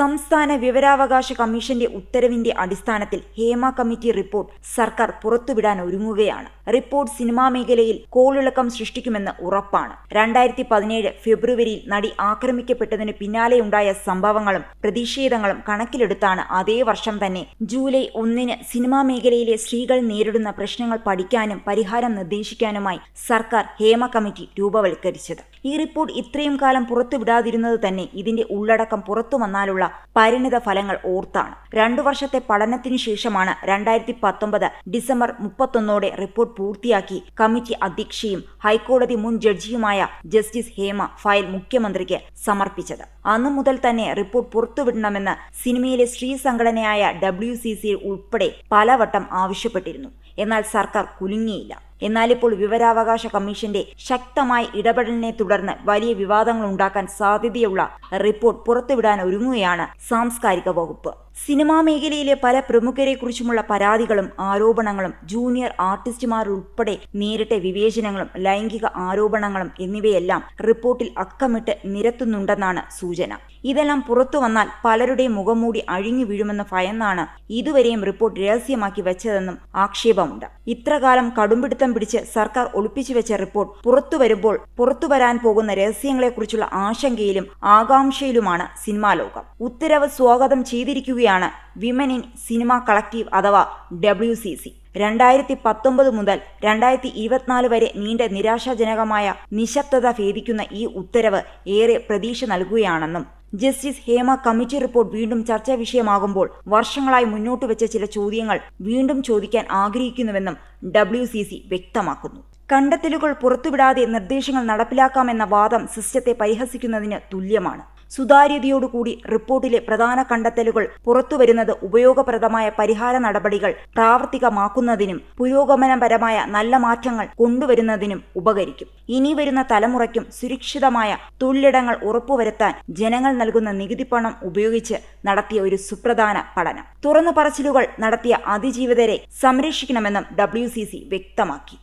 സംസ്ഥാന വിവരാവകാശ കമ്മീഷന്റെ ഉത്തരവിന്റെ അടിസ്ഥാനത്തിൽ ഹേമ കമ്മിറ്റി റിപ്പോർട്ട് സർക്കാർ പുറത്തുവിടാൻ ഒരുങ്ങുകയാണ്. റിപ്പോർട്ട് സിനിമാ മേഖലയിൽ കോളിളക്കം സൃഷ്ടിക്കുമെന്ന് ഉറപ്പാണ്. രണ്ടായിരത്തി പതിനേഴ് ഫെബ്രുവരിയിൽ നടി ആക്രമിക്കപ്പെട്ടതിന് പിന്നാലെയുണ്ടായ സംഭവങ്ങളും പ്രതിഷേധങ്ങളും കണക്കിലെടുത്താണ് അതേ വർഷം തന്നെ ജൂലൈ ഒന്നിന് സിനിമാ മേഖലയിലെ സ്ത്രീകൾ നേരിടുന്ന പ്രശ്നങ്ങൾ പഠിക്കാനും പരിഹാരം നിർദ്ദേശിക്കാനുമായി സർക്കാർ ഹേമ കമ്മിറ്റി രൂപവൽക്കരിച്ചത്. ഈ റിപ്പോർട്ട് ഇത്രയും കാലം പുറത്തുവിടാതിരുന്നത് തന്നെ ഇതിന്റെ ഉള്ളടക്കം പുറത്തു വന്നാലുള്ള പരിണിത ഫലങ്ങൾ ഓർത്താണ്. രണ്ടു വർഷത്തെ പഠനത്തിനു ശേഷമാണ് രണ്ടായിരത്തി പത്തൊമ്പത് ഡിസംബർ മുപ്പത്തൊന്നോടെ റിപ്പോർട്ട് പൂർത്തിയാക്കി കമ്മിറ്റി അധ്യക്ഷയും ഹൈക്കോടതി മുൻ ജഡ്ജിയുമായ ജസ്റ്റിസ് ഹേമ ഫയൽ മുഖ്യമന്ത്രിക്ക് സമർപ്പിച്ചത്. അന്നു മുതൽ തന്നെ റിപ്പോർട്ട് പുറത്തുവിടണമെന്ന് സിനിമയിലെ സ്ത്രീ സംഘടനയായ ഡബ്ല്യു സി സി ഉൾപ്പെടെ പലവട്ടം ആവശ്യപ്പെട്ടിരുന്നു. എന്നാൽ സർക്കാർ കുലുങ്ങിയില്ല. എന്നാലിപ്പോൾ വിവരാവകാശ കമ്മീഷന്റെ ശക്തമായ ഇടപെടലിനെ തുടർന്ന് വലിയ വിവാദങ്ങൾ ഉണ്ടാക്കാൻ സാധ്യതയുള്ള റിപ്പോർട്ട് പുറത്തുവിടാൻ ഒരുങ്ങുകയാണ് സാംസ്കാരിക വകുപ്പ്. സിനിമാ മേഖലയിലെ പല പ്രമുഖരെക്കുറിച്ചുമുള്ള പരാതികളും ആരോപണങ്ങളും ജൂനിയർ ആർട്ടിസ്റ്റുമാരുൾപ്പെടെ നേരിട്ട വിവേചനങ്ങളും ലൈംഗിക ആരോപണങ്ങളും എന്നിവയെല്ലാം റിപ്പോർട്ടിൽ അക്കമിട്ട് നിരത്തുന്നുണ്ടെന്നാണ് സൂചന. ഇതെല്ലാം പുറത്തു വന്നാൽ പലരുടെയും മുഖംമൂടി അഴിഞ്ഞു വീഴുമെന്ന് ഭയന്നാണ് ഇതുവരെയും റിപ്പോർട്ട് രഹസ്യമാക്കി വെച്ചതെന്നും ആക്ഷേപമുണ്ട്. ഇത്രകാലം കടുംപിടുത്തം പിടിച്ച് സർക്കാർ ഒളിപ്പിച്ചു വെച്ച റിപ്പോർട്ട് പുറത്തു വരുമ്പോൾ പുറത്തു വരാൻ പോകുന്ന രഹസ്യങ്ങളെക്കുറിച്ചുള്ള ആശങ്കയിലും ആകാംക്ഷയിലുമാണ് സിനിമാ ലോകം. ഉത്തരവ് സ്വാഗതം ചെയ്തിരിക്കുകയാണ് വിമൻ ഇൻ സിനിമ കളക്റ്റീവ് അഥവാ ഡബ്ല്യു സി സി. രണ്ടായിരത്തി പത്തൊമ്പത് മുതൽ രണ്ടായിരത്തി ഇരുപത്തിനാല് വരെ നീണ്ട നിരാശാജനകമായ നിശബ്ദത ഭേദിക്കുന്ന ഈ ഉത്തരവ് ഏറെ പ്രതീക്ഷ നൽകുകയാണെന്നും ജസ്റ്റിസ് ഹേമ കമ്മിറ്റി റിപ്പോർട്ട് വീണ്ടും ചർച്ചാ വിഷയമാകുമ്പോൾ വർഷങ്ങളായി മുന്നോട്ട് വെച്ച ചില ചോദ്യങ്ങൾ വീണ്ടും ചോദിക്കാൻ ആഗ്രഹിക്കുന്നുവെന്നും ഡബ്ല്യു സി സി വ്യക്തമാക്കുന്നു. കണ്ടെത്തലുകൾ പുറത്തുവിടാതെ നിർദ്ദേശങ്ങൾ നടപ്പിലാക്കാമെന്ന വാദം സിസ്റ്റത്തെ പരിഹസിക്കുന്നതിന് തുല്യമാണ്. സുതാര്യതയോടുകൂടി റിപ്പോർട്ടിലെ പ്രധാന കണ്ടെത്തലുകൾ പുറത്തുവരുന്നത് ഉപയോഗപ്രദമായ പരിഹാര നടപടികൾ പ്രാവർത്തികമാക്കുന്നതിനും പുരോഗമനപരമായ നല്ല മാറ്റങ്ങൾ കൊണ്ടുവരുന്നതിനും ഉപകരിക്കും. ഇനി വരുന്ന തലമുറയ്ക്കും സുരക്ഷിതമായ തൊഴിലിടങ്ങൾ ഉറപ്പുവരുത്താൻ ജനങ്ങൾ നൽകുന്ന നികുതി പണം ഉപയോഗിച്ച് നടത്തിയ ഒരു സുപ്രധാന പഠനം. തുറന്നു പറച്ചിലുകൾ നടത്തിയ അതിജീവിതരെ സംരക്ഷിക്കണമെന്നും ഡബ്ല്യു വ്യക്തമാക്കി.